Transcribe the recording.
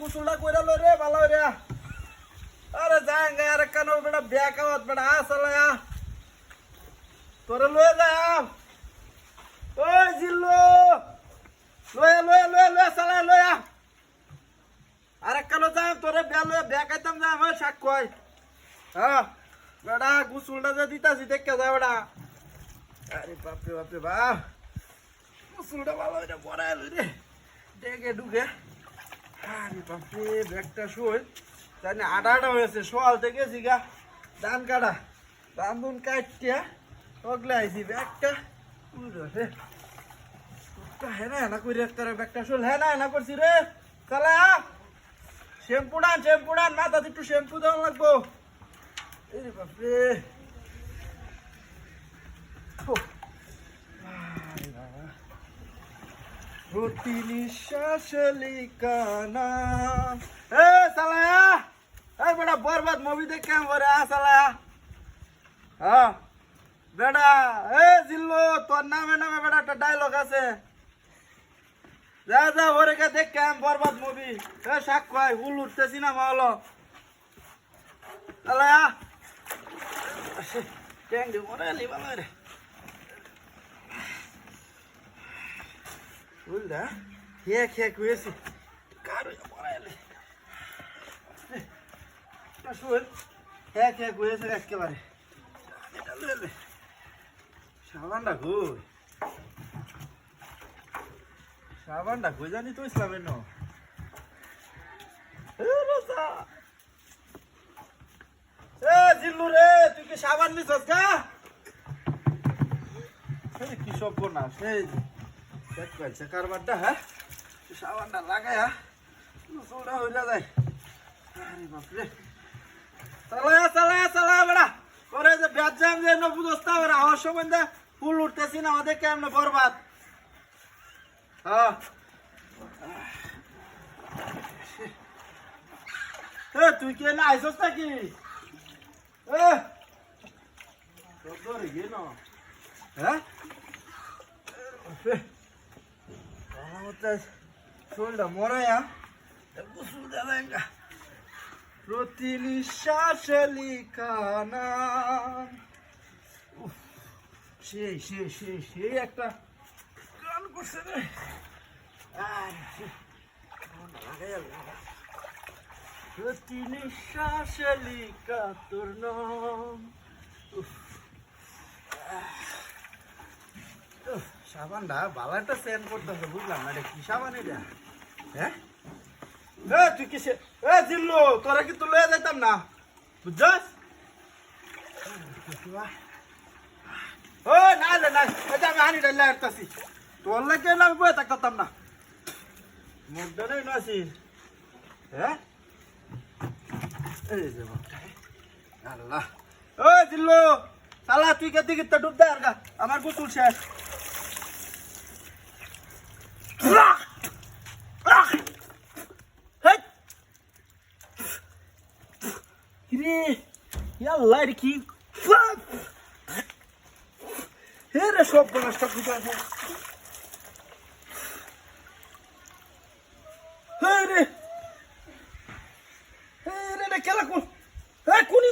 গুসুলটা কইরা লই রে, ভালো রে আরে যাং গে, আরে কেন বেটা ব্যাক আওয়াত বেটা আসলে তোরে লয়ে যা ওই জিল্লু। লয়ে লয়ে লয়ে লয়ে সালা লয়ে। আরে কেন যাম, তোরে ব্যাগ লয়ে ব্যাগ আইতাম যা আমার শাক কয় হ্যাঁ বেটা গুসুলটা যে দিতাছি, দেখে যা, বেটা। আরে বাপরে বাপরে বাপ গুসুলটা ভালো এটা পড়ায় রে। ডেকে ঢুকে। আরে বাপরে, ব্যাগটা শুই জানি আটা আটা হয়েছে সোয়াল থেকে জিগা ধান কাটা ধান দুন কাটতে ওগলে আইছি ব্যাগটা। উড়ো রে হ্যাঁ না না করি একটা ব্যাগটা শুল। হ্যাঁ না না করছি রে, চালা। শ্যাম্পু ডান শ্যাম্পু ডান মাথা একটু শ্যাম্পু দেওয়া লাগবো। এই বাপরে। প্রতি নিঃশ্বাস এ সালায়া এই বেটা বরবাদ মুভি দেখে বরে আ সালায়া। হ্যাঁ বেটা, এ জিল্লু, তোর নামে নামে বেটা একটা ডায়লগ আছে। যা যা ওরে কে দেখ কেম বরবাদ মুভি এ শাক কয় হুল উঠতে সিনেমা হলো। সালায়া ট্যাং দি মরে লিবা রে। বুঝলা খেয়ে খেয়ে কুয়েছি কারও পড়াইলে শুন খেয়ে খেয়ে কুয়েছে একেবারে সাবানটা কই সাবানটা কই জানি তো ইসলামের ন জিল্লু রে তুই কি সাবান নিছস গা কি সব না সেই হ্যাঁ? সাবানটা চুলটা হইলা যায় বাপরে। চালায়া চালায়া চালায়া বেড়া। করে যে ব্যাট জ্যাম যে ন বুঝস্তা বেড়া। হওয়ার সময় দে ফুল উঠতেছি না, আমাদের কেমন বরবাদ? হ্যাঁ। তুই কি না আইসস নাকি? হ্যাঁ? চুলটা মরায়া। গোসল দেওয়া প্রতি নিঃশ্বাস লিখানা সেই সেই সেই সেই একটা গান করছে রে। প্রতি নিঃশ্বাস লিখা তোর নাম। সাবানটা ভালো একটা সেন্ট করতেছে বুঝলাম না, এটা কি সাবান এটা? হ্যাঁ? তুই কিসে এ, জিল্লু, তোরা কিন্তু লয়ে যাইতাম না, বুঝছস? ও না রে, না এটা আমি হানি ডাইলে আসতেছি। তোর লাগে আমি বয়ে থাকতাম না। মুখটা নেই নাসি হ্যাঁ এই যে আল্লাহ। ও জিল্লু সালা তুই কে দিকে ডুব দে আর আমার গোসল শেষ। রে ইয়াল্লা এটা কি? হে রে সব নষ্ট করে আছে হে রে হে রে রে কেলা কোন? হে কোনি